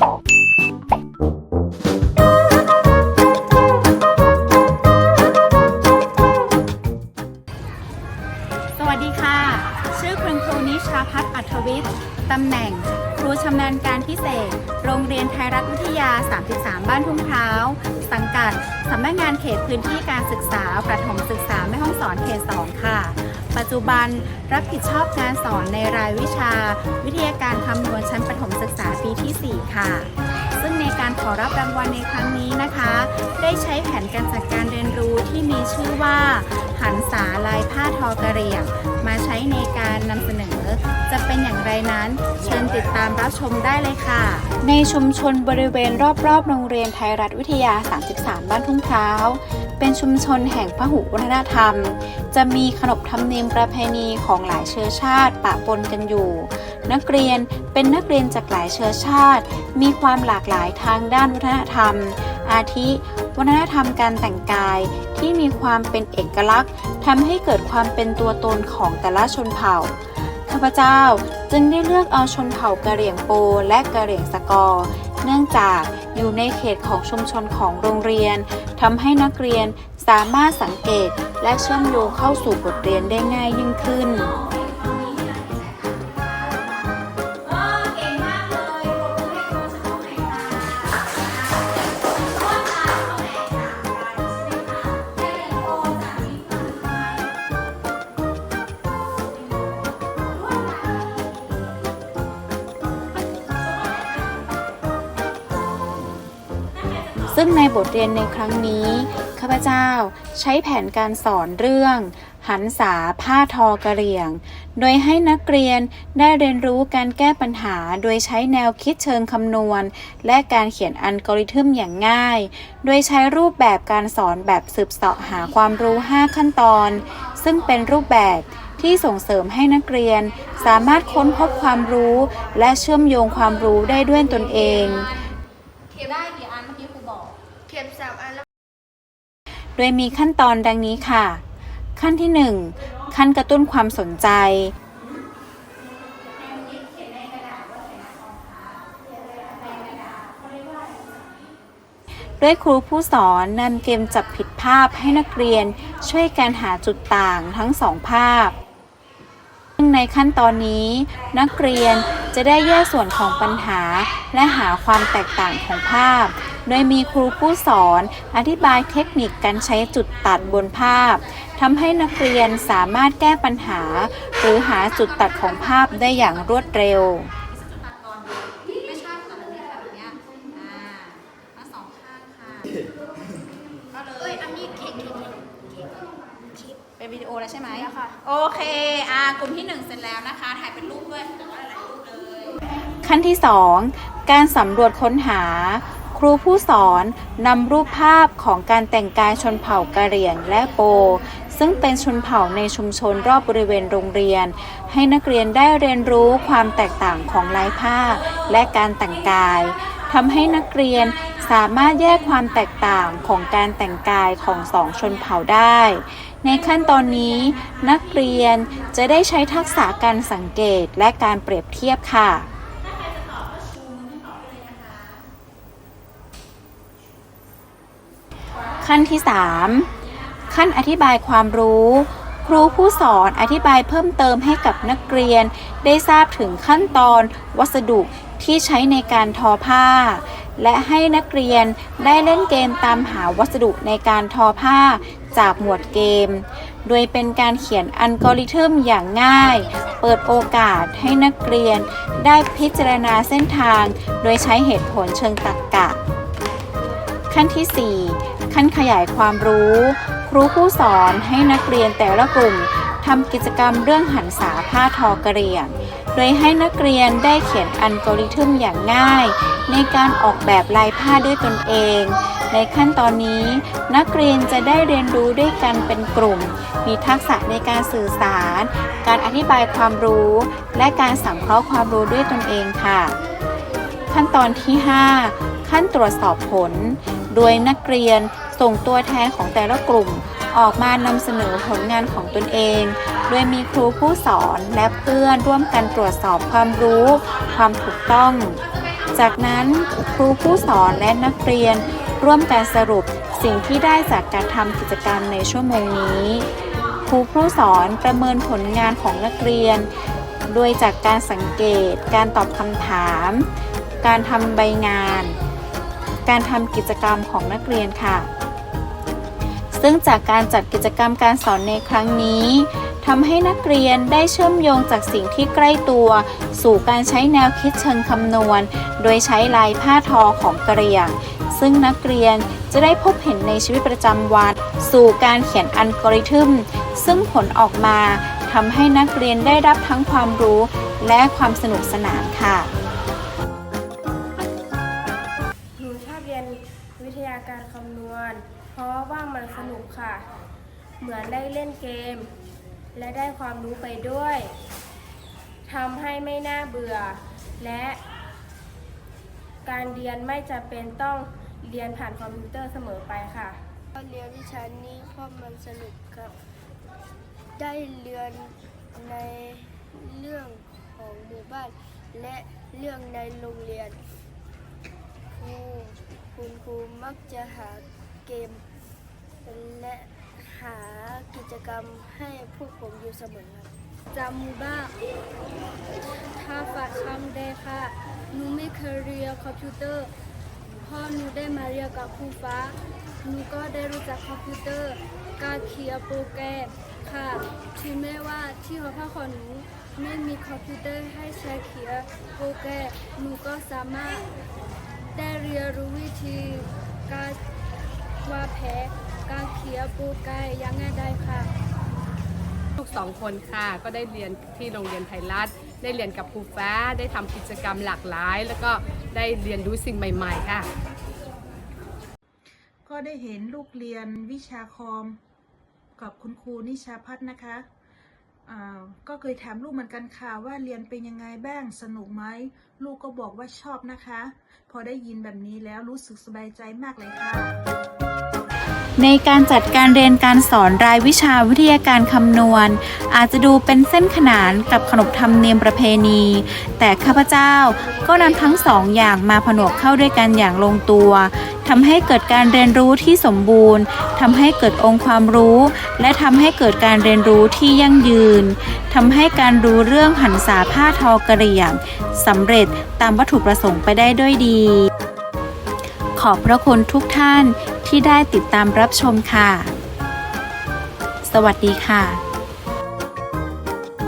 สวัสดีค่ะ ชื่อคุณครูนิชาพัฒน์อัธวิทย์ตำแหน่ง ครูชำนาญการพิเศษ โรงเรียนไทยรัฐวิทยา 33 บ้านทุ่งเท้าสังกัดสำนักงานเขตพื้นที่การศึกษา ประถมศึกษาแม่ห้องสอนเขต 2 ค่ะ ปัจจุบันรับผิดชอบการสอนในรายวิชา วิทยาการคำนวณชั้นประถมศึกษา ปีที่ 4 ค่ะ ซึ่งในการขอรับรางวัลในครั้งนี้นะคะ ได้ใช้แผนการจัดการเรียนรู้ที่มีชื่อว่า หันษาลายผ้าทอกระเหรี่ยง มาใช้ในการนำเสนอ จะเป็นอย่างไรนั้น เชิญติดตามรับชมได้เลยค่ะ ในชุมชนบริเวณรอบๆ โรงเรียนไทยรัฐวิทยา 33 บ้านทุ่งเท้าเป็นชุมชนแห่งพหุวัฒนธรรม จะมีขนบธรรมเนียมประเพณีของหลายเชื้อชาติปะปนกันอยู่ นักเรียนเป็นนักเรียนจากหลายเชื้อชาติ มีความหลากหลายทางด้านวัฒนธรรม อาทิ วัฒนธรรมการแต่งกายที่มีความเป็นเอกลักษณ์ทำให้เกิดความเป็นตัวตนของแต่ละชนเผ่าข้าพเจ้าจึงได้เลือกเอาชนเผ่ากะเหรี่ยงโปและกะเหรี่ยงสกอ เนื่องจากอยู่ในเขตของชุมชนของโรงเรียนทำให้นักเรียนสามารถสังเกตและเชื่อมโยงเข้าสู่บทเรียนได้ง่ายยิ่งขึ้น ซึ่งในบทเรียนในครั้งนี้ ข้าพเจ้าใช้แผนการสอนเรื่อง หันษาผ้าทอกระเหรี่ยง โดยให้นักเรียนได้เรียนรู้การแก้ปัญหาโดยใช้แนวคิดเชิงคำนวณ และการเขียนอัลกอริทึมอย่างง่าย โดยใช้รูปแบบการสอนแบบสืบเสาะหาความรู้ 5 ขั้นตอน ซึ่งเป็นรูปแบบที่ส่งเสริมให้นักเรียน สามารถค้นพบความรู้ และเชื่อมโยงความรู้ได้ด้วยตนเองเขียนได้กี่อันเมื่อกี้ครูบอก เขียนสามอันแล้ว โดยมีขั้นตอนดังนี้ค่ะ ขั้นที่ 1 ขั้นกระตุ้นความสนใจ ด้วยครูผู้สอนนำเกมจับผิดภาพให้นักเรียนช่วยกันหาจุดต่างทั้งสองภาพซึ่งในขั้นตอนนี้นักเรียน จะได้แยกส่วนของปัญหา และหาความแตกต่างของภาพ โดยมีครูผู้สอนอธิบายเทคนิคการใช้จุดตัดบนภาพทำให้นักเรียนสามารถแก้ปัญหา หรือหาจุดตัดของภาพได้อย่างรวดเร็วเป็นวิดีโอแล้วใช่ไหมค่ะ โอเค อ่ากลุ่มที่หนึ่งเสร็จแล้วนะคะ ถ่ายเป็นรูปด้วย ขั้นที่ 2 การสำรวจค้นหา ครูผู้สอนนำรูปภาพของการแต่งกายชนเผ่ากะเหรี่ยงและโป ซึ่งเป็นชนเผ่าในชุมชนรอบบริเวณโรงเรียน ให้นักเรียนได้เรียนรู้ความแตกต่างของลายผ้า และการแต่งกายทำให้นักเรียนสามารถแยกความแตกต่างของการแต่งกายของสองชนเผ่าได้ ในขั้นตอนนี้ นักเรียนจะได้ใช้ทักษะการสังเกตและการเปรียบเทียบค่ะ ขั้นที่ 3 ขั้นอธิบายความรู้ ครูผู้สอนอธิบายเพิ่มเติมให้กับนักเรียน ได้ทราบถึงขั้นตอนวัสดุที่ใช้ในการทอผ้า และให้นักเรียนได้เล่นเกมตามหาวัสดุในการทอผ้าจากหมวดเกม โดยเป็นการเขียนอัลกอริทึมอย่างง่าย เปิดโอกาสให้นักเรียนได้พิจารณาเส้นทาง โดยใช้เหตุผลเชิงตรรกะขั้นที่ 4 ขั้นขยายความรู้ ครูผู้สอนให้นักเรียนแต่ละกลุ่มทำกิจกรรมเรื่องหันษาผ้าทอกระเรียงโดยให้นักเรียนได้เขียนอัลกอริทึมอย่างง่าย ในการออกแบบลายผ้าด้วยตนเอง ในขั้นตอนนี้ นักเรียนจะได้เรียนรู้ด้วยกันเป็นกลุ่ม มีทักษะในการสื่อสาร การอธิบายความรู้ และการสังเคราะห์ความรู้ด้วยตนเองค่ะ ขั้นตอนที่ 5 ขั้นตรวจสอบผล โดยนักเรียนส่งตัวแทนของแต่ละกลุ่ม ออกมานำเสนอผลงานของตนเอง โดยมีครูผู้สอนและเพื่อนร่วมกันตรวจสอบความรู้ ความถูกต้อง จากนั้นครูผู้สอนและนักเรียนร่วมการสรุปสิ่งที่ได้จากการทำกิจกรรมในชั่วโมงนี้ ครูผู้สอนประเมินผลงานของนักเรียน โดยจากการสังเกต การตอบคำถาม การทำใบงาน การทำกิจกรรมของนักเรียนค่ะ ซึ่งจากการจัดกิจกรรมการสอนในครั้งนี้ทำให้นักเรียนได้เชื่อมโยงจากสิ่งที่ใกล้ตัว สู่การใช้แนวคิดเชิงคำนวณ โดยใช้ลายผ้าทอของกระเรียง ซึ่งนักเรียนจะได้พบเห็นในชีวิตประจำวัน สู่การเขียนอัลกอริทึม ซึ่งผลออกมาทำให้นักเรียนได้รับทั้งความรู้และความสนุกสนานค่ะ ราะว่ามันสนุกค่ะ เหมือนได้เล่นเกม และได้ความรู้ไปด้วยทำให้ไม่น่าเบื่อ และการเรียนไม่จำเป็นต้องเรียนผ่านคอมพิวเตอร์เสมอไปค่ะก็เรียนวิชานี้เพราะมันสนุกครับ ได้เรียนในเรื่องของหมู่บ้าน และเรื่องในโรงเรียนครูคุณครูมักจะหาเกม และหากิจกรรมให้พวกผมอยู่เสมอครับจามูบ้างถ้าฝากคำได้ค่ะ หนูไม่เคยเรียนคอมพิวเตอร์พ่อหนูได้มาเรียนกับครูฟ้า หนูก็ได้รู้จักคอมพิวเตอร์ การเขียนโปรแกรมค่ะถึงแม้ว่าที่หอพักของหนูไม่มีคอมพิวเตอร์ให้ใช้เขียนโปรแกรมหนูก็สามารถได้เรียนรู้วิธีการวาดแผน การเขียนโปรแกรมยังไงได้ค่ะ ลูกสองคนค่ะ ก็ได้เรียนที่โรงเรียนไทยรัฐ ได้เรียนกับครูฟ้า ได้ทำกิจกรรมหลากหลาย แล้วก็ได้เรียนรู้สิ่งใหม่ๆค่ะ ก็ได้เห็นลูกเรียนวิชาคอม กับคุณครูนิชาพัฒน์นะคะอ่าก็เคยถามลูกเหมือนกันค่ะว่าเรียนเป็นยังไงบ้างสนุกไหมลูกก็บอกว่าชอบนะคะ พอได้ยินแบบนี้แล้วรู้สึกสบายใจมากเลยค่ะ ในการจัดการเรียนการสอนรายวิชาวิทยาการคำนวณ อาจจะดูเป็นเส้นขนานกับขนบธรรมเนียมประเพณี แต่ข้าพเจ้าก็นำทั้งสองอย่างมาผนวกเข้าด้วยกันอย่างลงตัวทำให้เกิดการเรียนรู้ที่สมบูรณ์ทำให้เกิดองค์ความรู้ และทำให้เกิดการเรียนรู้ที่ยั่งยืนทำให้การรู้เรื่องหันษาผ้าทอกระเหรี่ยงสำเร็จตามวัตถุประสงค์ไปได้ด้วยดี ขอบพระคุณทุกท่าน ที่ได้ติดตามรับชมค่ะ สวัสดีค่ะ